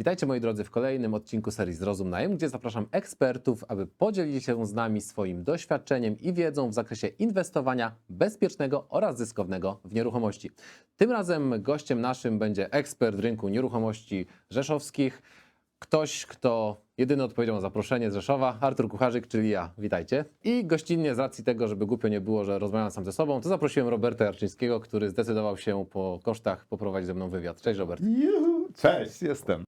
Witajcie moi drodzy w kolejnym odcinku serii Zrozum Najem, gdzie zapraszam ekspertów, aby podzielili się z nami swoim doświadczeniem i wiedzą w zakresie inwestowania bezpiecznego oraz zyskownego w nieruchomości. Tym razem gościem naszym będzie ekspert rynku nieruchomości rzeszowskich, ktoś, kto jedyny odpowiedział na zaproszenie z Rzeszowa, Artur Kucharzyk, czyli ja. Witajcie. I gościnnie z racji tego, żeby głupio nie było, że rozmawiam sam ze sobą, to zaprosiłem Roberta Jarczyńskiego, który zdecydował się po kosztach poprowadzić ze mną wywiad. Cześć Robert. Juhu, cześć, jestem.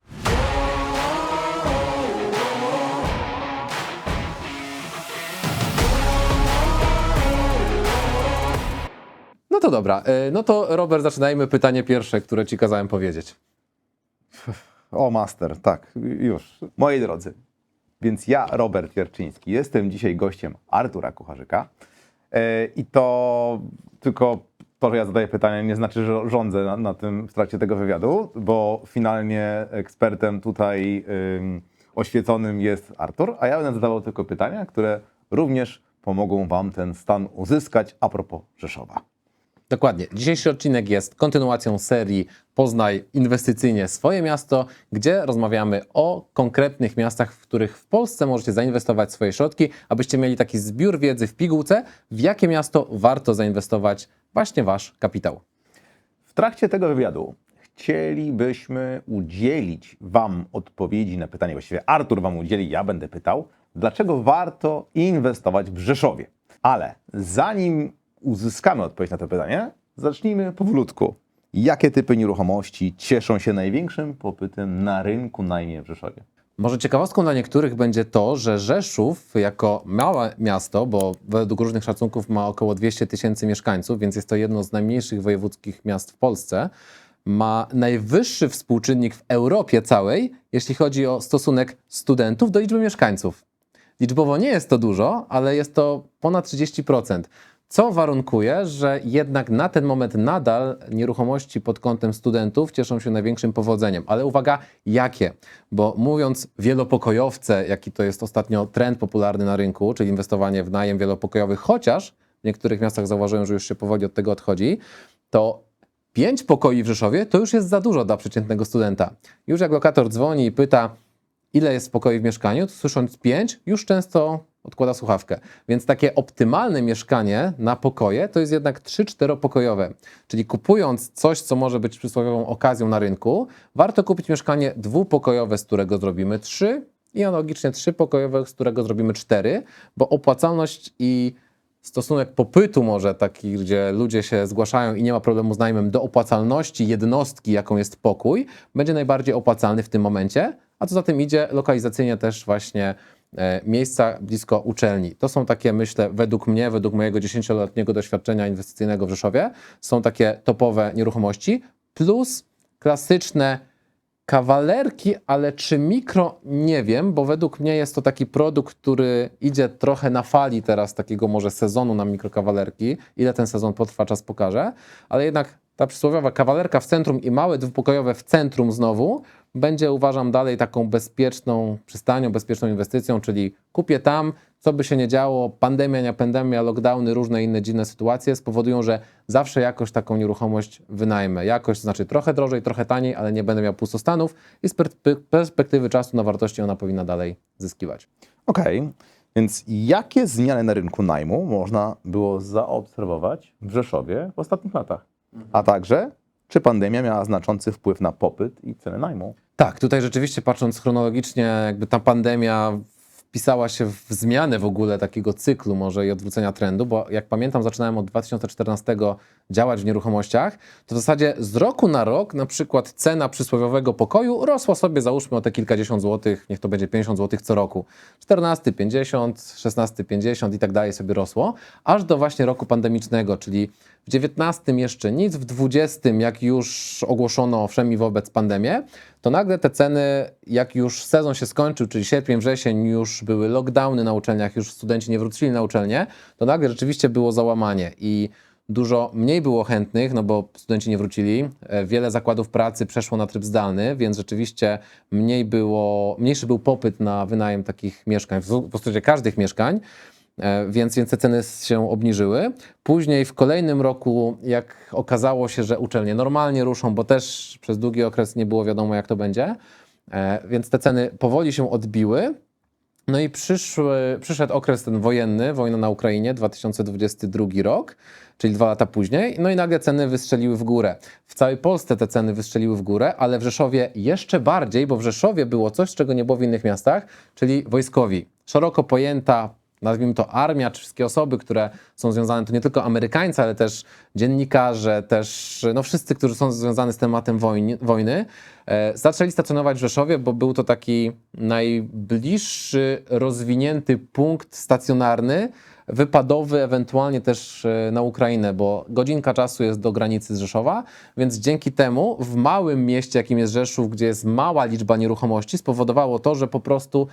To dobra, e, no to Robert, zaczynajmy pytanie pierwsze, które ci kazałem powiedzieć. O, master, tak, już. Moi drodzy, więc ja, Robert Jarczyński, jestem dzisiaj gościem Artura Kucharzyka. E, I to tylko to, że ja zadaję pytania, nie znaczy, że rządzę na, na tym w trakcie tego wywiadu, bo finalnie ekspertem tutaj ym, oświeconym jest Artur, a ja będę zadawał tylko pytania, które również pomogą Wam ten stan uzyskać a propos Rzeszowa. Dokładnie. Dzisiejszy odcinek jest kontynuacją serii Poznaj inwestycyjnie swoje miasto, gdzie rozmawiamy o konkretnych miastach, w których w Polsce możecie zainwestować swoje środki, abyście mieli taki zbiór wiedzy w pigułce, w jakie miasto warto zainwestować właśnie wasz kapitał. W trakcie tego wywiadu chcielibyśmy udzielić Wam odpowiedzi na pytanie, właściwie Artur Wam udzieli, ja będę pytał, dlaczego warto inwestować w Rzeszowie. Ale zanim uzyskamy odpowiedź na to pytanie, zacznijmy powolutku. Jakie typy nieruchomości cieszą się największym popytem na rynku najmie w Rzeszowie? Może ciekawostką dla niektórych będzie to, że Rzeszów jako małe miasto, bo według różnych szacunków ma około 200 tysięcy mieszkańców, więc jest to jedno z najmniejszych wojewódzkich miast w Polsce, ma najwyższy współczynnik w Europie całej, jeśli chodzi o stosunek studentów do liczby mieszkańców. Liczbowo nie jest to dużo, ale jest to ponad 30%. Co warunkuje, że jednak na ten moment nadal nieruchomości pod kątem studentów cieszą się największym powodzeniem. Ale uwaga, jakie? Bo mówiąc wielopokojowce, jaki to jest ostatnio trend popularny na rynku, czyli inwestowanie w najem wielopokojowy, chociaż w niektórych miastach zauważyłem, że już się powoli od tego odchodzi, to pięć pokoi w Rzeszowie to już jest za dużo dla przeciętnego studenta. Już jak lokator dzwoni i pyta, ile jest pokoi w mieszkaniu, to słysząc 5, już często odkłada słuchawkę. Więc takie optymalne mieszkanie na pokoje to jest jednak 3-4 pokojowe. Czyli kupując coś, co może być przysłowiową okazją na rynku, warto kupić mieszkanie dwupokojowe, z którego zrobimy 3 i analogicznie trzypokojowe, z którego zrobimy 4, bo opłacalność i stosunek popytu może taki, gdzie ludzie się zgłaszają i nie ma problemu z najmem do opłacalności jednostki, jaką jest pokój, będzie najbardziej opłacalny w tym momencie, a co za tym idzie lokalizacyjnie też właśnie miejsca blisko uczelni. To są takie, myślę, według mnie, według mojego 10-letniego doświadczenia inwestycyjnego w Rzeszowie, są takie topowe nieruchomości, plus klasyczne kawalerki, ale czy mikro, nie wiem, bo według mnie jest to taki produkt, który idzie trochę na fali teraz takiego może sezonu na mikrokawalerki. Ile ten sezon potrwa, czas pokaże, ale jednak ta przysłowiowa kawalerka w centrum i małe dwupokojowe w centrum znowu będzie uważam dalej taką bezpieczną przystanią, bezpieczną inwestycją, czyli kupię tam, co by się nie działo, pandemia, nie pandemia, lockdowny, różne inne dziwne sytuacje spowodują, że zawsze jakoś taką nieruchomość wynajmę. Jakoś to znaczy trochę drożej, trochę taniej, ale nie będę miał pustostanów i z per- perspektywy czasu na wartości ona powinna dalej zyskiwać. Okej, więc jakie zmiany na rynku najmu można było zaobserwować w Rzeszowie w ostatnich latach? A także, czy pandemia miała znaczący wpływ na popyt i ceny najmu? Tak, tutaj rzeczywiście patrząc chronologicznie, jakby ta pandemia wpisała się w zmianę w ogóle takiego cyklu może i odwrócenia trendu, bo jak pamiętam zaczynałem od 2014 działać w nieruchomościach, to w zasadzie z roku na rok na przykład cena przysłowiowego pokoju rosła sobie załóżmy o te kilkadziesiąt złotych, niech to będzie 50 złotych co roku. 14, 50, 16, 50 i tak dalej sobie rosło, aż do właśnie roku pandemicznego, czyli w 19 jeszcze nic, w 20 jak już ogłoszono wszemi wobec pandemię, to nagle te ceny, jak już sezon się skończył, czyli sierpień, wrzesień, już były lockdowny na uczelniach, już studenci nie wrócili na uczelnię, to nagle rzeczywiście było załamanie i dużo mniej było chętnych, no bo studenci nie wrócili. E, Wiele zakładów pracy przeszło na tryb zdalny, więc rzeczywiście mniej było, mniejszy był popyt na wynajem takich mieszkań, w zasadzie każdych mieszkań. E, więc, więc te ceny się obniżyły. Później w kolejnym roku, jak okazało się, że uczelnie normalnie ruszą, bo też przez długi okres nie było wiadomo, jak to będzie, E, Więc te ceny powoli się odbiły. No i przyszły, przyszedł okres ten wojenny, wojna na Ukrainie, 2022 rok, czyli dwa lata później. No i nagle ceny wystrzeliły w górę. W całej Polsce te ceny wystrzeliły w górę, ale w Rzeszowie jeszcze bardziej, bo w Rzeszowie było coś, czego nie było w innych miastach, czyli wojskowi. Szeroko pojęta nazwijmy to armia, czy wszystkie osoby, które są związane, to nie tylko Amerykańcy, ale też dziennikarze, też no wszyscy, którzy są związani z tematem wojny, wojny. E, zaczęli stacjonować w Rzeszowie, bo był to taki najbliższy, rozwinięty punkt stacjonarny, wypadowy, ewentualnie też e, na Ukrainę, bo godzinka czasu jest do granicy z Rzeszowa, więc dzięki temu w małym mieście, jakim jest Rzeszów, gdzie jest mała liczba nieruchomości, spowodowało to, że po prostu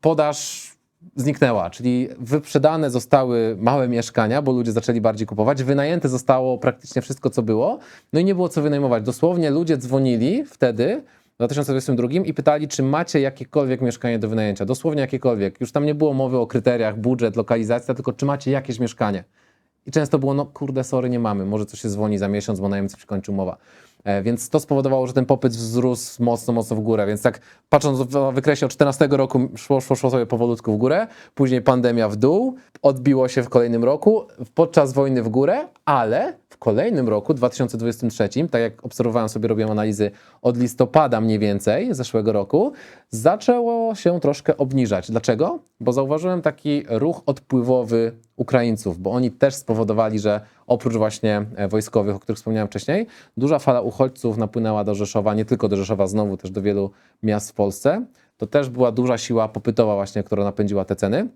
podaż zniknęła, czyli wyprzedane zostały małe mieszkania, bo ludzie zaczęli bardziej kupować, wynajęte zostało praktycznie wszystko, co było, no i nie było co wynajmować. Dosłownie ludzie dzwonili wtedy, w 2022 i pytali, czy macie jakiekolwiek mieszkanie do wynajęcia. Dosłownie jakiekolwiek. Już tam nie było mowy o kryteriach, budżet, lokalizacja, tylko czy macie jakieś mieszkanie. I często było, no kurde, sorry, nie mamy, może coś się zwolni za miesiąc, bo najemcy skończy umowa. E, Więc to spowodowało, że ten popyt wzrósł mocno, mocno w górę. Więc tak patrząc w wykresie od 14 roku szło, szło, szło sobie powolutku w górę, później pandemia w dół, odbiło się w kolejnym roku, podczas wojny w górę, ale w kolejnym roku, 2023, tak jak obserwowałem sobie, robiłem analizy od listopada mniej więcej zeszłego roku, zaczęło się troszkę obniżać. Dlaczego? Bo zauważyłem taki ruch odpływowy Ukraińców, bo oni też spowodowali, że oprócz właśnie e, wojskowych, o których wspomniałem wcześniej, duża fala uchodźców napłynęła do Rzeszowa, nie tylko do Rzeszowa, znowu też do wielu miast w Polsce. To też była duża siła popytowa właśnie, która napędziła te ceny.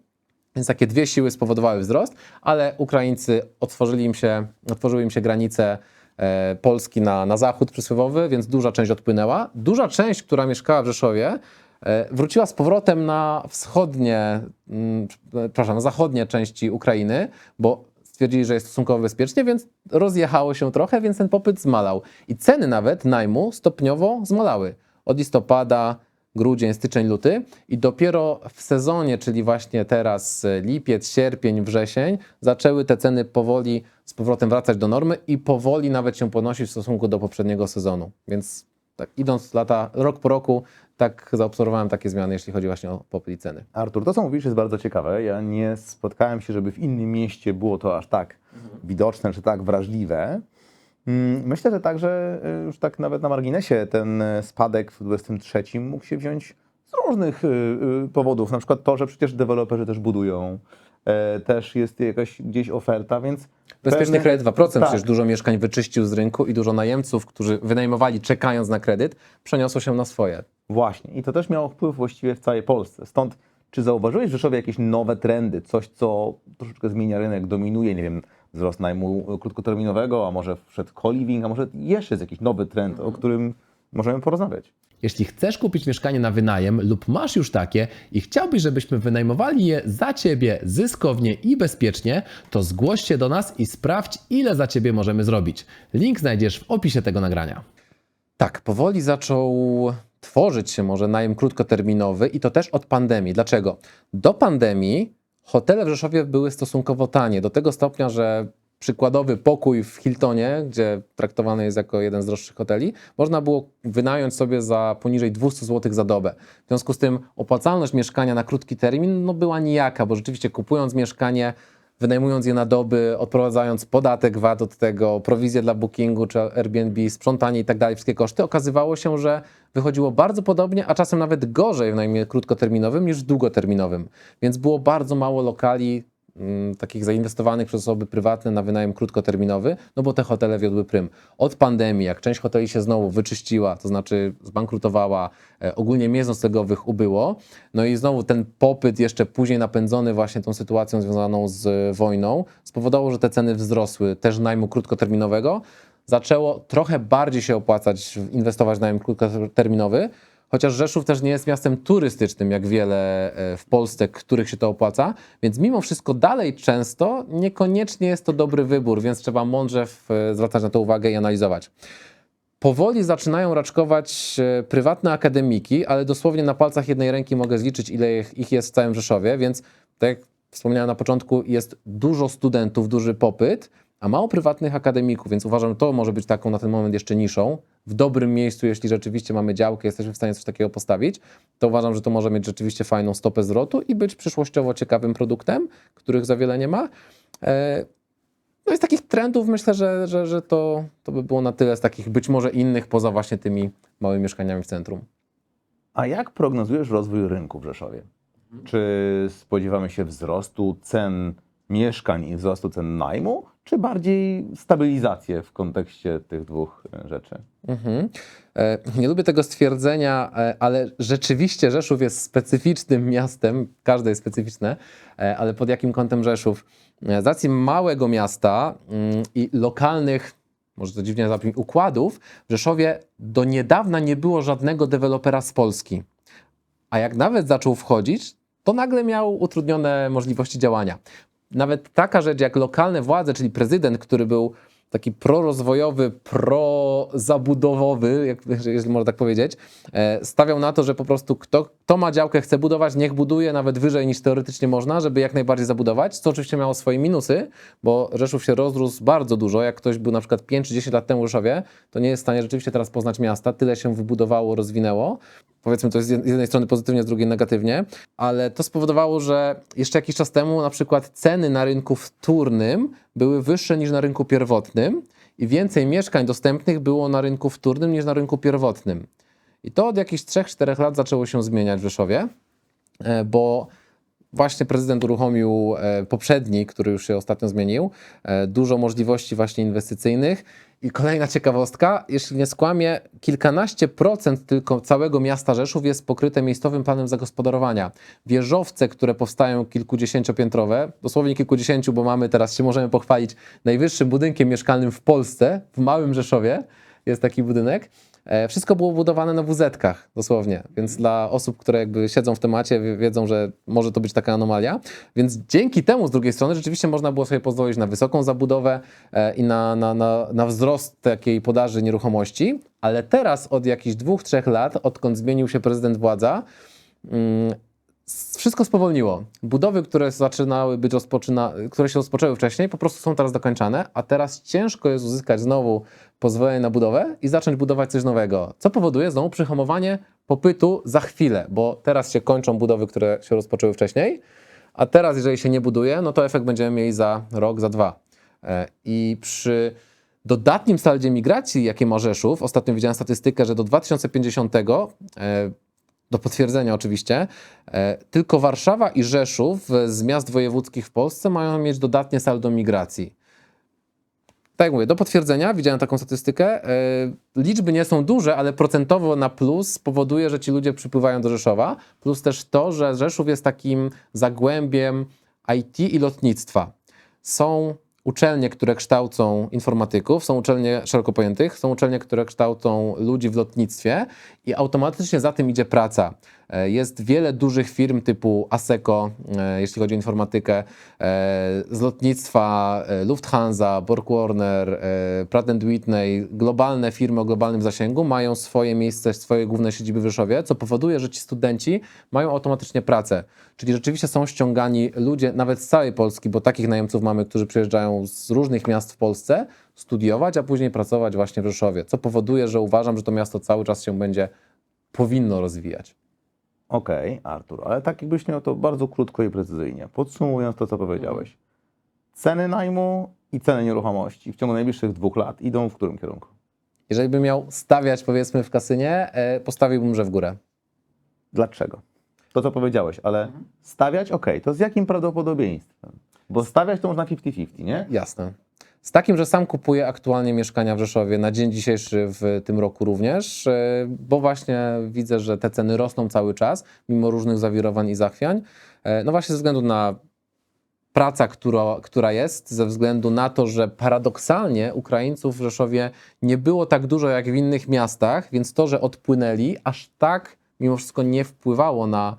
Więc takie dwie siły spowodowały wzrost, ale Ukraińcy otworzyli im się, otworzyły im się granice e, Polski na, na zachód przysłowiowy, więc duża część odpłynęła. Duża część, która mieszkała w Rzeszowie, e, wróciła z powrotem na wschodnie, mm, przepraszam, na zachodnie części Ukrainy, bo stwierdzili, że jest stosunkowo bezpiecznie, więc rozjechało się trochę, więc ten popyt zmalał. I ceny nawet najmu stopniowo zmalały. Od listopada grudzień, styczeń, luty i dopiero w sezonie, czyli właśnie teraz lipiec, sierpień, wrzesień, zaczęły te ceny powoli z powrotem wracać do normy i powoli nawet się podnosić w stosunku do poprzedniego sezonu. Więc tak idąc lata, rok po roku, tak zaobserwowałem takie zmiany, jeśli chodzi właśnie o popyt i ceny. Artur, to co mówisz jest bardzo ciekawe. Ja nie spotkałem się, żeby w innym mieście było to aż tak widoczne, czy tak wrażliwe. Mm, Myślę, że także y, już tak nawet na marginesie ten y, spadek w 23 mógł się wziąć z różnych y, y, powodów. Na przykład to, że przecież deweloperzy też budują, e, też jest jakaś gdzieś oferta, więc Bezpieczny pewne- kredyt 2%, Tak. przecież dużo mieszkań wyczyścił z rynku i dużo najemców, którzy wynajmowali czekając na kredyt, przeniosło się na swoje. Właśnie. I to też miało wpływ właściwie w całej Polsce. Stąd, czy zauważyłeś w Rzeszowie jakieś nowe trendy, coś, co troszeczkę zmienia rynek, dominuje, nie wiem, wzrost najmu krótkoterminowego, a może wszedł co-living, a może jeszcze jest jakiś nowy trend, o którym możemy porozmawiać. Jeśli chcesz kupić mieszkanie na wynajem lub masz już takie i chciałbyś, żebyśmy wynajmowali je za ciebie zyskownie i bezpiecznie, to zgłoś się do nas i sprawdź, ile za ciebie możemy zrobić. Link znajdziesz w opisie tego nagrania. Tak, powoli zaczął tworzyć się może najem krótkoterminowy i to też od pandemii. Dlaczego? Do pandemii hotele w Rzeszowie były stosunkowo tanie, do tego stopnia, że przykładowy pokój w Hiltonie, gdzie traktowany jest jako jeden z droższych hoteli, można było wynająć sobie za poniżej 200 zł za dobę. W związku z tym opłacalność mieszkania na krótki termin no, była nijaka, bo rzeczywiście kupując mieszkanie, wynajmując je na doby, odprowadzając podatek VAT od tego, prowizję dla bookingu czy Airbnb, sprzątanie i tak dalej, wszystkie koszty, okazywało się, że wychodziło bardzo podobnie, a czasem nawet gorzej w najmie krótkoterminowym niż w długoterminowym. Więc było bardzo mało lokali takich zainwestowanych przez osoby prywatne na wynajem krótkoterminowy, no bo te hotele wiodły prym. Od pandemii, jak część hoteli się znowu wyczyściła, to znaczy zbankrutowała, e, ogólnie miejsc ubyło, no i znowu ten popyt jeszcze później napędzony właśnie tą sytuacją związaną z e, wojną spowodowało, że te ceny wzrosły, też najmu krótkoterminowego. Zaczęło trochę bardziej się opłacać inwestować w najem krótkoterminowy, Chociaż Rzeszów też nie jest miastem turystycznym, jak wiele e, w Polsce, których się to opłaca, więc mimo wszystko dalej często niekoniecznie jest to dobry wybór, więc trzeba mądrze e, zwracać na to uwagę i analizować. Powoli zaczynają raczkować e, prywatne akademiki, ale dosłownie na palcach jednej ręki mogę zliczyć, ile ich jest w całym Rzeszowie, więc tak jak wspomniałem na początku, jest dużo studentów, duży popyt, a mało prywatnych akademików, więc uważam, że to może być taką na ten moment jeszcze niszą. w dobrym miejscu, jeśli rzeczywiście mamy działkę, jesteśmy w stanie coś takiego postawić, to uważam, że to może mieć rzeczywiście fajną stopę zwrotu i być przyszłościowo ciekawym produktem, których za wiele nie ma. E, No i z takich trendów myślę, że, że, że to, to by było na tyle z takich być może innych poza właśnie tymi małymi mieszkaniami w centrum. A jak prognozujesz rozwój rynku w Rzeszowie? Czy spodziewamy się wzrostu cen mieszkań i wzrostu cen najmu, czy bardziej stabilizację w kontekście tych dwóch e, rzeczy? Mhm. E, Nie lubię tego stwierdzenia, e, ale rzeczywiście Rzeszów jest specyficznym miastem, każde jest specyficzne, ale pod jakim kątem Rzeszów? Z racji małego miasta mm, i lokalnych, może to dziwnie zabrzmi, układów, w Rzeszowie do niedawna nie było żadnego dewelopera z Polski. A jak nawet zaczął wchodzić, to nagle miał utrudnione możliwości działania. Nawet taka rzecz jak lokalne władze, czyli prezydent, który był taki prorozwojowy, prozabudowowy, jeśli można tak powiedzieć, e, stawiał na to, że po prostu kto, kto ma działkę, chce budować, niech buduje nawet wyżej niż teoretycznie można, żeby jak najbardziej zabudować, co oczywiście miało swoje minusy, bo Rzeszów się rozrósł bardzo dużo. Jak ktoś był na przykład 5 czy 10 lat temu w Rzeszowie, to nie jest w stanie rzeczywiście teraz poznać miasta, tyle się wybudowało, rozwinęło. Powiedzmy to jest z jed- z jednej strony pozytywnie, z drugiej negatywnie, ale to spowodowało, że jeszcze jakiś czas temu na przykład ceny na rynku wtórnym były wyższe niż na rynku pierwotnym i więcej mieszkań dostępnych było na rynku wtórnym niż na rynku pierwotnym. I to od jakichś 3-4 lat zaczęło się zmieniać w Rzeszowie, e, bo właśnie prezydent uruchomił e, poprzedni, który już się ostatnio zmienił, e, dużo możliwości właśnie inwestycyjnych. I kolejna ciekawostka, jeśli nie skłamię, kilkanaście procent tylko całego miasta Rzeszów jest pokryte miejscowym planem zagospodarowania. Wieżowce, które powstają kilkudziesięciopiętrowe, dosłownie kilkudziesięciu, bo mamy teraz się możemy pochwalić najwyższym budynkiem mieszkalnym w Polsce, w Małym Rzeszowie jest taki budynek. E, Wszystko było budowane na WZ-kach, dosłownie. Więc dla osób, które jakby siedzą w temacie, wie- wiedzą, że może to być taka anomalia. Więc dzięki temu, z drugiej strony, rzeczywiście można było sobie pozwolić na wysoką zabudowę e, i na, na, na, na wzrost takiej podaży nieruchomości. Ale teraz, od jakichś dwóch, trzech lat, odkąd zmienił się prezydent władza, mm, wszystko spowolniło. Budowy, które zaczynały być rozpoczyna, które się rozpoczęły wcześniej, po prostu są teraz dokończane, a teraz ciężko jest uzyskać znowu pozwolenie na budowę i zacząć budować coś nowego, co powoduje znowu przyhamowanie popytu za chwilę, bo teraz się kończą budowy, które się rozpoczęły wcześniej, a teraz, jeżeli się nie buduje, no to efekt będziemy mieli za rok, za dwa. E, I przy dodatnim saldzie migracji, jakie ma Rzeszów, ostatnio widziałem statystykę, że do 2050, e, do potwierdzenia oczywiście, e, tylko Warszawa i Rzeszów z miast wojewódzkich w Polsce mają mieć dodatnie saldo migracji. Tak mówię, do potwierdzenia widziałem taką statystykę. e, Liczby nie są duże, ale procentowo na plus powoduje, że ci ludzie przypływają do Rzeszowa. Plus też to, że Rzeszów jest takim zagłębiem IT i lotnictwa. Są uczelnie, które kształcą informatyków, są uczelnie szeroko pojętych, są uczelnie, które kształcą ludzi w lotnictwie i automatycznie za tym idzie praca. E, Jest wiele dużych firm typu ASECO, e, jeśli chodzi o informatykę, e, z lotnictwa Lufthansa, Borg Pratt Whitney, globalne firmy o globalnym zasięgu mają swoje miejsce, swoje główne siedziby w Rzeszowie, co powoduje, że ci studenci mają automatycznie pracę. Czyli rzeczywiście są ściągani ludzie nawet z całej Polski, bo takich najemców mamy, którzy przyjeżdżają z różnych miast w Polsce studiować, a później pracować właśnie w Rzeszowie, co powoduje, że uważam, że to miasto cały czas się będzie powinno rozwijać. Okej, Artur, ale tak jakbyś miał to bardzo krótko i precyzyjnie. Podsumowując to, co powiedziałeś. Ceny najmu i ceny nieruchomości w ciągu najbliższych dwóch lat idą w którym kierunku? Jeżeli bym miał stawiać powiedzmy w kasynie, e, postawiłbym, że w górę. Dlaczego? To, co powiedziałeś, ale stawiać, okej, to z jakim prawdopodobieństwem? Bo stawiać to można 50-50, nie? Jasne. Z takim, że sam kupuję aktualnie mieszkania w Rzeszowie na dzień dzisiejszy w tym roku również, e, bo właśnie widzę, że te ceny rosną cały czas, mimo różnych zawirowań i zachwiań. E, No właśnie ze względu na praca, która, która jest, ze względu na to, że paradoksalnie Ukraińców w Rzeszowie nie było tak dużo jak w innych miastach, więc to, że odpłynęli, aż tak mimo wszystko nie wpływało na,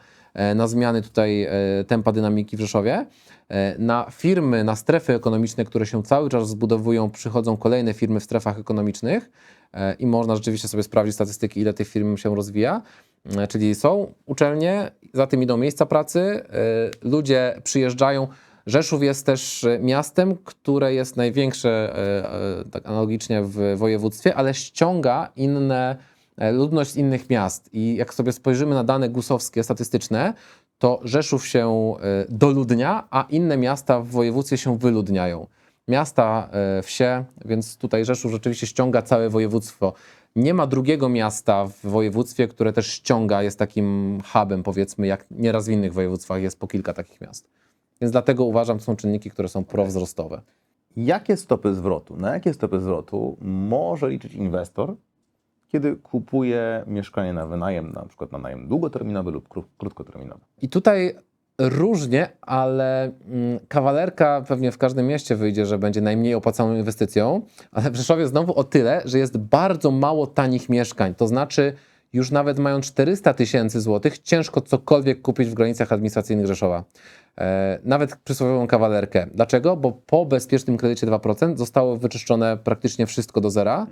na zmiany tutaj e, tempa dynamiki w Rzeszowie. E, Na firmy, na strefy ekonomiczne, które się cały czas zbudowują, przychodzą kolejne firmy w strefach ekonomicznych e, i można rzeczywiście sobie sprawdzić statystyki, ile tych firm się rozwija. E, Czyli są uczelnie, za tym idą miejsca pracy, e, ludzie przyjeżdżają. Rzeszów jest też e, miastem, które jest największe e, e, tak analogicznie w województwie, ale ściąga inne e, ludność z innych miast. I jak sobie spojrzymy na dane gusowskie, statystyczne, to Rzeszów się e, doludnia, a inne miasta w województwie się wyludniają. Miasta, e, wsie, więc tutaj Rzeszów rzeczywiście ściąga całe województwo. Nie ma drugiego miasta w województwie, które też ściąga, jest takim hubem, powiedzmy, jak nieraz w innych województwach jest po kilka takich miast. Więc dlatego uważam, że są czynniki, które są prowzrostowe. Jakie stopy zwrotu, na jakie stopy zwrotu może liczyć inwestor, kiedy kupuje mieszkanie na wynajem, na przykład na najem długoterminowy lub kró- krótkoterminowy? I tutaj różnie, ale mm, kawalerka pewnie w każdym mieście wyjdzie, że będzie najmniej opłacalną inwestycją, ale w Rzeszowie znowu o tyle, że jest bardzo mało tanich mieszkań. To znaczy, już nawet mając 400 tysięcy złotych, ciężko cokolwiek kupić w granicach administracyjnych Rzeszowa. E, nawet przysłowiową kawalerkę. Dlaczego? Bo po bezpiecznym kredycie 2% zostało wyczyszczone praktycznie wszystko do zera.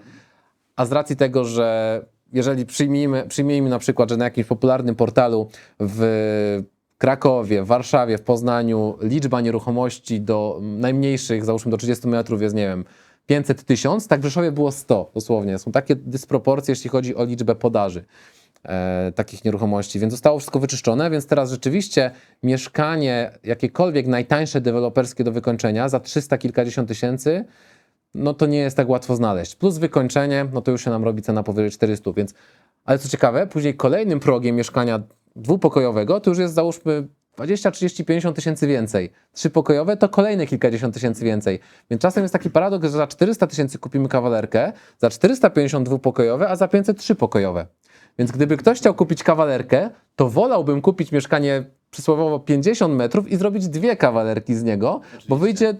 A z racji tego, że jeżeli przyjmijmy, przyjmijmy na przykład, że na jakimś popularnym portalu w Krakowie, w Warszawie, w Poznaniu liczba nieruchomości do najmniejszych, załóżmy do 30 metrów jest, nie wiem, 500 tysiąc, tak w Rzeszowie było 100 dosłownie. Są takie dysproporcje, jeśli chodzi o liczbę podaży e, takich nieruchomości, więc zostało wszystko wyczyszczone, więc teraz rzeczywiście mieszkanie jakiekolwiek najtańsze deweloperskie do wykończenia za 300 kilkadziesiąt tysięcy no to nie jest tak łatwo znaleźć. Plus wykończenie, no to już się nam robi cena powyżej 400, więc... Ale co ciekawe, później kolejnym progiem mieszkania dwupokojowego to już jest załóżmy 20, 30, 50 tysięcy więcej. Trzypokojowe to kolejne kilkadziesiąt tysięcy więcej. Więc czasem jest taki paradoks, że za 400 tysięcy kupimy kawalerkę, za 450 dwupokojowe, a za 500 trzypokojowe. Więc gdyby ktoś chciał kupić kawalerkę, to wolałbym kupić mieszkanie przysłowiowo 50 metrów i zrobić dwie kawalerki z niego, bo wyjdzie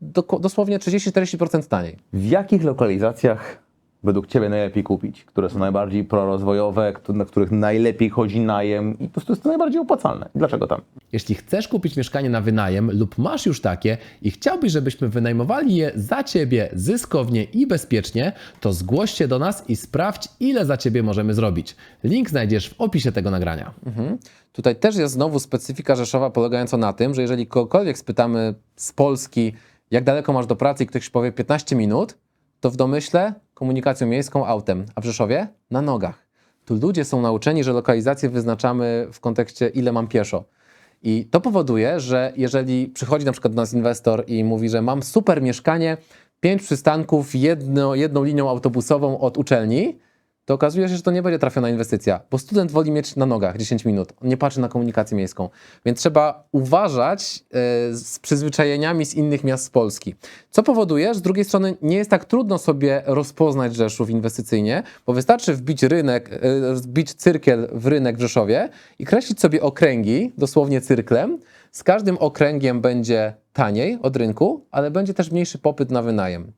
do, dosłownie 30-40% taniej. W jakich lokalizacjach według Ciebie najlepiej kupić? Które są najbardziej prorozwojowe, na których najlepiej chodzi najem i po prostu jest to najbardziej opłacalne? Dlaczego tam? Jeśli chcesz kupić mieszkanie na wynajem lub masz już takie i chciałbyś, żebyśmy wynajmowali je za ciebie zyskownie i bezpiecznie, to zgłoś się do nas i sprawdź, ile za ciebie możemy zrobić. Link znajdziesz w opisie tego nagrania. Tutaj też jest znowu specyfika Rzeszowa polegająca na tym, że jeżeli kogokolwiek spytamy z Polski, jak daleko masz do pracy i ktoś powie 15 minut, to w domyśle komunikacją miejską autem, a w Rzeszowie na nogach. Tu ludzie są nauczeni, że lokalizację wyznaczamy w kontekście ile mam pieszo. I to powoduje, że jeżeli przychodzi na przykład do nas inwestor i mówi, że mam super mieszkanie, pięć przystanków, jedno, jedną linią autobusową od uczelni, to okazuje się, że to nie będzie trafiona inwestycja, bo student woli mieć na nogach 10 minut, on nie patrzy na komunikację miejską. Więc trzeba uważać e, z przyzwyczajeniami z innych miast z Polski. Co powoduje, że z drugiej strony nie jest tak trudno sobie rozpoznać Rzeszów inwestycyjnie, bo wystarczy wbić rynek, e, wbić cyrkiel w rynek w Rzeszowie i kreślić sobie okręgi, dosłownie cyrklem. Z każdym okręgiem będzie taniej od rynku, ale będzie też mniejszy popyt na wynajem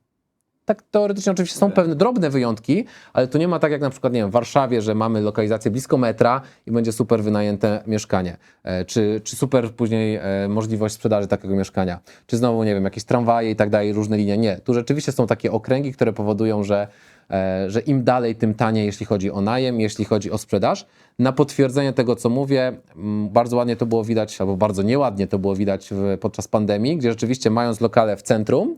tak teoretycznie oczywiście są pewne drobne wyjątki, ale tu nie ma tak jak na przykład, nie wiem, w Warszawie, że mamy lokalizację blisko metra i będzie super wynajęte mieszkanie, e, czy, czy super później e, możliwość sprzedaży takiego mieszkania, czy znowu, nie wiem, jakieś tramwaje i tak dalej, różne linie. Nie, tu rzeczywiście są takie okręgi, które powodują, że, e, że im dalej, tym taniej, jeśli chodzi o najem, jeśli chodzi o sprzedaż. Na potwierdzenie tego, co mówię, mm, bardzo ładnie to było widać, albo bardzo nieładnie to było widać podczas pandemii, gdzie rzeczywiście mając lokale w centrum,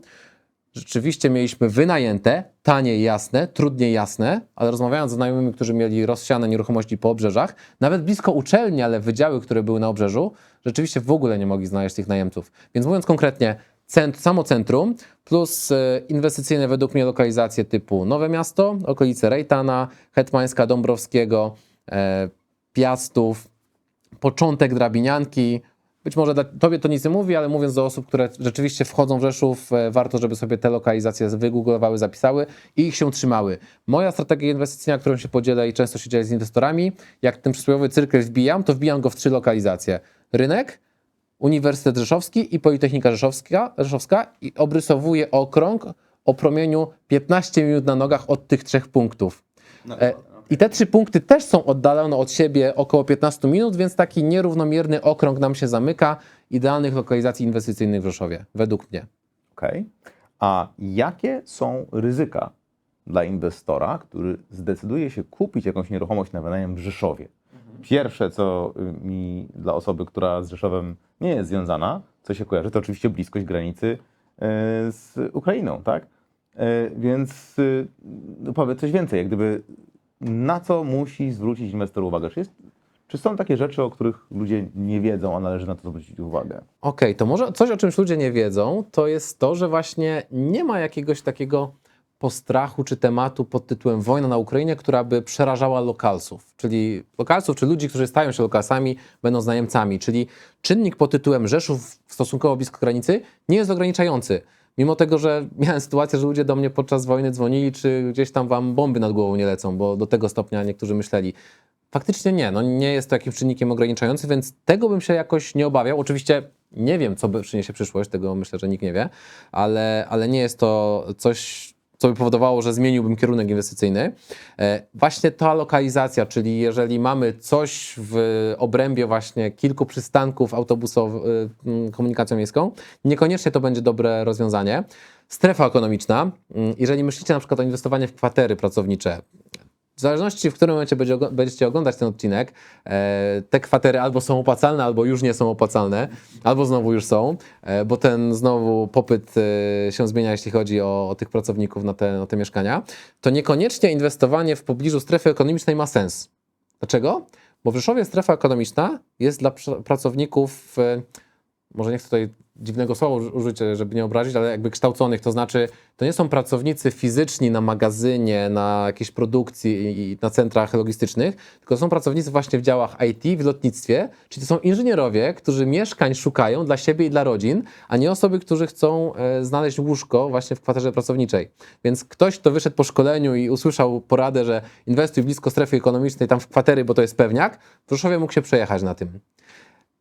rzeczywiście mieliśmy wynajęte, tanie, jasne, trudniej jasne, ale rozmawiając z znajomymi, którzy mieli rozsiane nieruchomości po obrzeżach, nawet blisko uczelni, ale wydziały, które były na obrzeżu, rzeczywiście w ogóle nie mogli znaleźć tych najemców. Więc mówiąc konkretnie, cent, samo centrum plus e, inwestycyjne według mnie lokalizacje typu Nowe Miasto, okolice Rejtana, Hetmańska, Dąbrowskiego, e, Piastów, początek drabinianki. Być może dla- tobie to nic nie mówi, ale mówiąc do osób, które rzeczywiście wchodzą w Rzeszów, e, warto, żeby sobie te lokalizacje wygooglowały, zapisały i ich się trzymały. Moja strategia inwestycyjna, którą się podzielę i często się dzielę z inwestorami, jak ten przysłowiowy cyrkel wbijam, to wbijam go w trzy lokalizacje. Rynek, Uniwersytet Rzeszowski i Politechnika Rzeszowska, Rzeszowska i obrysowuję okrąg o promieniu 15 minut na nogach od tych trzech punktów. E, I te trzy punkty też są oddalone od siebie około 15 minut, więc taki nierównomierny okrąg nam się zamyka idealnych lokalizacji inwestycyjnych w Rzeszowie, według mnie. Okej. A jakie są ryzyka dla inwestora, który zdecyduje się kupić jakąś nieruchomość na wynajem w Rzeszowie? Pierwsze, co y, mi dla osoby, która z Rzeszowem nie jest związana, co się kojarzy, to oczywiście bliskość granicy e, z Ukrainą, tak? E, Więc y, no powiedz coś więcej, jak gdyby na co musi zwrócić inwestor uwagę? Czy, jest, czy są takie rzeczy, o których ludzie nie wiedzą, a należy na to zwrócić uwagę? Okej, to może coś, o czymś ludzie nie wiedzą, to jest to, że właśnie nie ma jakiegoś takiego postrachu czy tematu pod tytułem wojna na Ukrainie, która by przerażała lokalsów, czyli lokalsów, czy ludzi, którzy stają się lokalsami, będą najemcami, czyli czynnik pod tytułem Rzeszów stosunkowo blisko granicy nie jest ograniczający. Mimo tego, że miałem sytuację, że ludzie do mnie podczas wojny dzwonili, czy gdzieś tam wam bomby nad głową nie lecą, bo do tego stopnia niektórzy myśleli. Faktycznie nie, no nie jest to jakimś czynnikiem ograniczającym, więc tego bym się jakoś nie obawiał. Oczywiście nie wiem, co przyniesie przyszłość, tego myślę, że nikt nie wie, ale, ale nie jest to coś, co by powodowało, że zmieniłbym kierunek inwestycyjny. E, Właśnie ta lokalizacja, czyli jeżeli mamy coś w obrębie właśnie kilku przystanków autobusowych, y, komunikacją miejską, niekoniecznie to będzie dobre rozwiązanie. Strefa ekonomiczna, mm, jeżeli myślicie na przykład o inwestowaniu w kwatery pracownicze, w zależności, w którym momencie będziecie oglądać ten odcinek, e, te kwatery albo są opłacalne, albo już nie są opłacalne, albo znowu już są, e, bo ten znowu popyt e, się zmienia, jeśli chodzi o, o tych pracowników na te, na te mieszkania, to niekoniecznie inwestowanie w pobliżu strefy ekonomicznej ma sens. Dlaczego? Bo w Rzeszowie strefa ekonomiczna jest dla pr- pracowników, może nie chcę tutaj dziwnego słowa uży- użyć, e, żeby nie obrazić, ale jakby kształconych, to znaczy to nie są pracownicy fizyczni na magazynie, na jakiejś produkcji i- i na centrach logistycznych, tylko są pracownicy właśnie w działach IT, w lotnictwie, czyli to są inżynierowie, którzy mieszkań szukają dla siebie i dla rodzin, a nie osoby, którzy chcą e, znaleźć łóżko właśnie w kwaterze pracowniczej. Więc ktoś, kto wyszedł po szkoleniu i usłyszał poradę, że inwestuj blisko strefy ekonomicznej, tam w kwatery, bo to jest pewniak, w Rzeszowie mógł się przejechać na tym.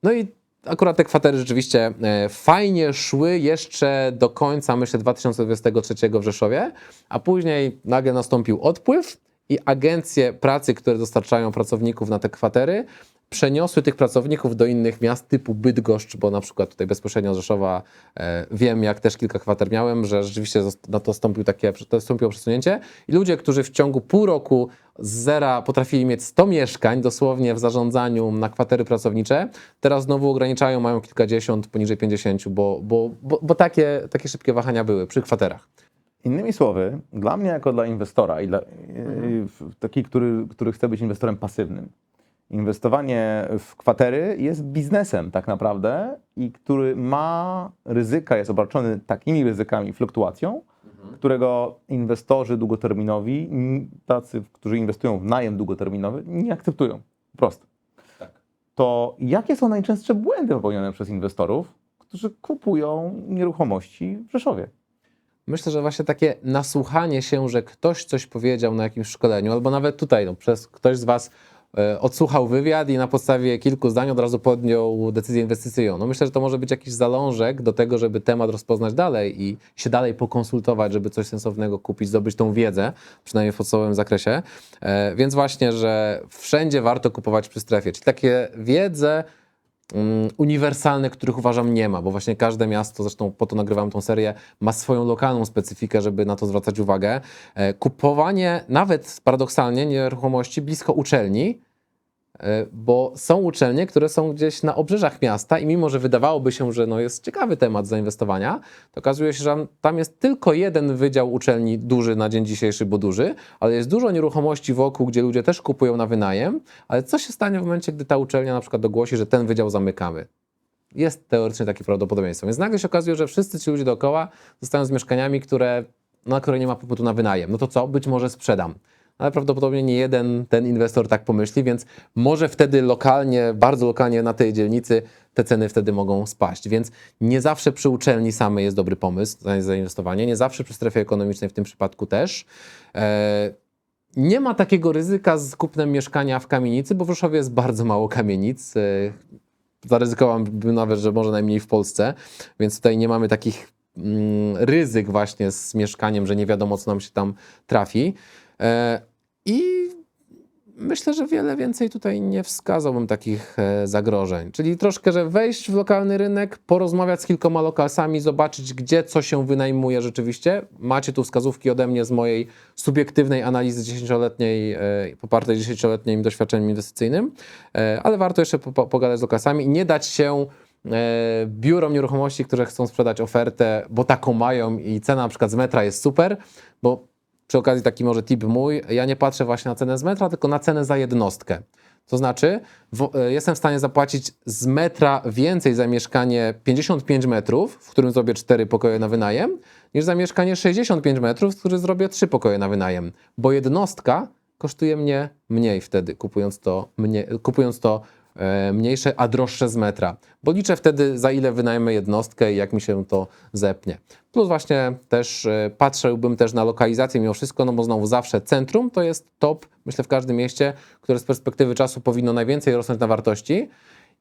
No i akurat te kwatery rzeczywiście e, fajnie szły jeszcze do końca, myślę, 2023 w Rzeszowie, a później nagle nastąpił odpływ i agencje pracy, które dostarczają pracowników na te kwatery, przeniosły tych pracowników do innych miast typu Bydgoszcz, bo na przykład tutaj bezpośrednio z Rzeszowa e, wiem, jak też kilka kwater miałem, że rzeczywiście na to nastąpił takie, to nastąpiło przesunięcie i ludzie, którzy w ciągu pół roku z zera potrafili mieć 100 mieszkań dosłownie w zarządzaniu na kwatery pracownicze, teraz znowu ograniczają, mają kilkadziesiąt, poniżej 50, bo, bo, bo, bo takie, takie szybkie wahania były przy kwaterach. Innymi słowy, dla mnie jako dla inwestora i dla Mhm. taki, który, który chce być inwestorem pasywnym, inwestowanie w kwatery jest biznesem tak naprawdę i który ma ryzyka, jest obarczony takimi ryzykami, fluktuacją, Mhm. którego inwestorzy długoterminowi, tacy, którzy inwestują w najem długoterminowy, nie akceptują. Prosto. Tak. To jakie są najczęstsze błędy popełnione przez inwestorów, którzy kupują nieruchomości w Rzeszowie? Myślę, że właśnie takie nasłuchanie się, że ktoś coś powiedział na jakimś szkoleniu, albo nawet tutaj, no, przez ktoś z Was odsłuchał wywiad i na podstawie kilku zdań od razu podjął decyzję inwestycyjną. No myślę, że to może być jakiś zalążek do tego, żeby temat rozpoznać dalej i się dalej pokonsultować, żeby coś sensownego kupić, zdobyć tą wiedzę, przynajmniej w podstawowym zakresie. E, Więc właśnie, że wszędzie warto kupować przy strefie, czyli takie wiedzę, uniwersalne, których uważam nie ma, bo właśnie każde miasto, zresztą po to nagrywam tą serię, ma swoją lokalną specyfikę, żeby na to zwracać uwagę. E, Kupowanie nawet paradoksalnie nieruchomości blisko uczelni, bo są uczelnie, które są gdzieś na obrzeżach miasta i mimo, że wydawałoby się, że no jest ciekawy temat zainwestowania, to okazuje się, że tam jest tylko jeden wydział uczelni duży na dzień dzisiejszy, bo duży, ale jest dużo nieruchomości wokół, gdzie ludzie też kupują na wynajem, ale co się stanie w momencie, gdy ta uczelnia na przykład ogłosi, że ten wydział zamykamy? Jest teoretycznie takie prawdopodobieństwo. Więc nagle się okazuje, że wszyscy ci ludzie dookoła zostają z mieszkaniami, które, na które nie ma popytu na wynajem. No to co? Być może sprzedam. Ale prawdopodobnie nie jeden ten inwestor tak pomyśli, więc może wtedy lokalnie, bardzo lokalnie na tej dzielnicy te ceny wtedy mogą spaść. Więc nie zawsze przy uczelni samej jest dobry pomysł na zainwestowanie, nie zawsze przy strefie ekonomicznej w tym przypadku też. E, nie ma takiego ryzyka z kupnem mieszkania w kamienicy, bo w Rzeszowie jest bardzo mało kamienic. E, Zaryzykowałbym nawet, że może najmniej w Polsce, więc tutaj nie mamy takich mm, ryzyk właśnie z mieszkaniem, że nie wiadomo, co nam się tam trafi. E, I myślę, że wiele więcej tutaj nie wskazałbym takich e, zagrożeń. Czyli troszkę, że wejść w lokalny rynek, porozmawiać z kilkoma lokalsami, zobaczyć, gdzie co się wynajmuje rzeczywiście. Macie tu wskazówki ode mnie z mojej subiektywnej analizy 10-letniej, e, popartej 10-letnim doświadczeniem inwestycyjnym, ale warto jeszcze po, po, pogadać z lokalsami i nie dać się biurom nieruchomości, które chcą sprzedać ofertę, bo taką mają i cena na przykład z metra jest super, bo przy okazji taki może tip mój, ja nie patrzę właśnie na cenę z metra, tylko na cenę za jednostkę. To znaczy, w, e, jestem w stanie zapłacić z metra więcej za mieszkanie 55 metrów, w którym zrobię 4 pokoje na wynajem, niż za mieszkanie 65 metrów, w którym zrobię 3 pokoje na wynajem. Bo jednostka kosztuje mnie mniej wtedy, kupując to, mnie, kupując to mniejsze, a droższe z metra. Bo liczę wtedy, za ile wynajmę jednostkę i jak mi się to zepnie. Plus właśnie też e, patrzyłbym też na lokalizację mimo wszystko, no bo znowu zawsze centrum to jest top, myślę, w każdym mieście, które z perspektywy czasu powinno najwięcej rosnąć na wartości.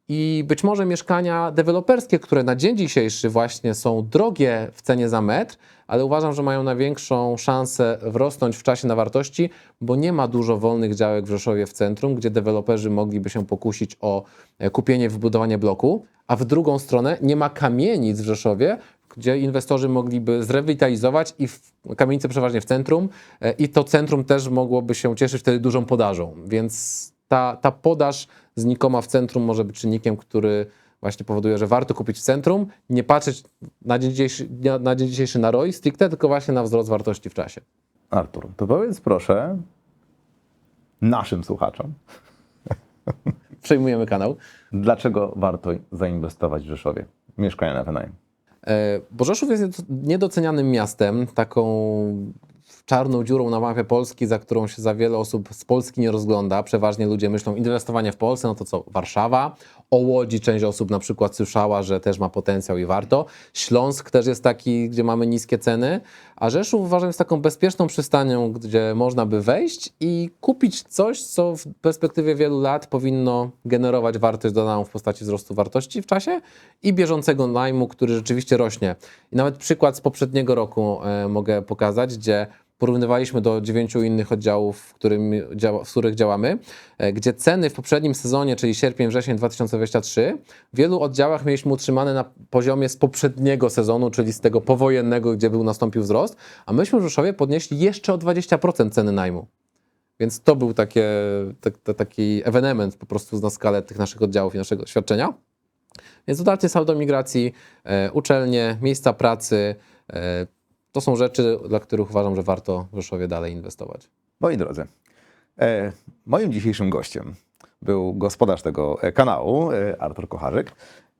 I być może mieszkania deweloperskie, które na dzień dzisiejszy właśnie są drogie w cenie za metr, ale uważam, że mają największą szansę wrosnąć w czasie na wartości, bo nie ma dużo wolnych działek w Rzeszowie w centrum, gdzie deweloperzy mogliby się pokusić o e, kupienie, wybudowanie bloku, a w drugą stronę nie ma kamienic w Rzeszowie, gdzie inwestorzy mogliby zrewitalizować i w, kamienice przeważnie w centrum e, i to centrum też mogłoby się cieszyć wtedy dużą podażą, więc ta, ta podaż znikoma w centrum może być czynnikiem, który właśnie powoduje, że warto kupić w centrum, nie patrzeć na dzień dzisiejszy na, na, dzień dzisiejszy na ROI stricte, tylko właśnie na wzrost wartości w czasie. Artur, to powiedz proszę naszym słuchaczom, Przejmujemy kanał. dlaczego warto zainwestować w Rzeszowie? Mieszkania na wynajem. E, Bo Rzeszów jest niedo- niedocenianym miastem, taką czarną dziurą na mapie Polski, za którą się za wiele osób z Polski nie rozgląda. Przeważnie ludzie myślą inwestowanie w Polsce, no to co, Warszawa. O Łodzi część osób na przykład słyszała, że też ma potencjał i warto. Śląsk też jest taki, gdzie mamy niskie ceny, a Rzeszów uważam jest taką bezpieczną przystanią, gdzie można by wejść i kupić coś, co w perspektywie wielu lat powinno generować wartość dodaną w postaci wzrostu wartości w czasie i bieżącego najmu, który rzeczywiście rośnie. I nawet przykład z poprzedniego roku e, mogę pokazać, gdzie porównywaliśmy do dziewięciu innych oddziałów, w, którym w których działamy, e, gdzie ceny w poprzednim sezonie, czyli sierpień, wrzesień 2023, w wielu oddziałach mieliśmy utrzymane na poziomie z poprzedniego sezonu, czyli z tego powojennego, gdzie był nastąpił wzrost, a myśmy w Rzeszowie podnieśli jeszcze o 20% ceny najmu. Więc to był takie, tak- ta- taki ewenement po prostu na skalę tych naszych oddziałów i naszego świadczenia. Więc dotarcie saldo migracji, e, uczelnie, miejsca pracy, e, to są rzeczy, dla których uważam, że warto w Rzeszowie dalej inwestować. Moi drodzy, e, moim dzisiejszym gościem był gospodarz tego e, kanału, e, Artur Kocharzyk.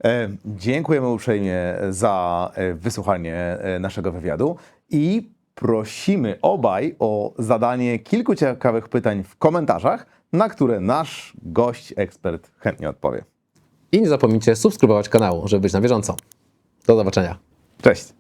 E, dziękujemy uprzejmie za wysłuchanie naszego wywiadu i prosimy obaj o zadanie kilku ciekawych pytań w komentarzach, na które nasz gość, ekspert chętnie odpowie. I nie zapomnijcie subskrybować kanału, żeby być na bieżąco. Do zobaczenia. Cześć!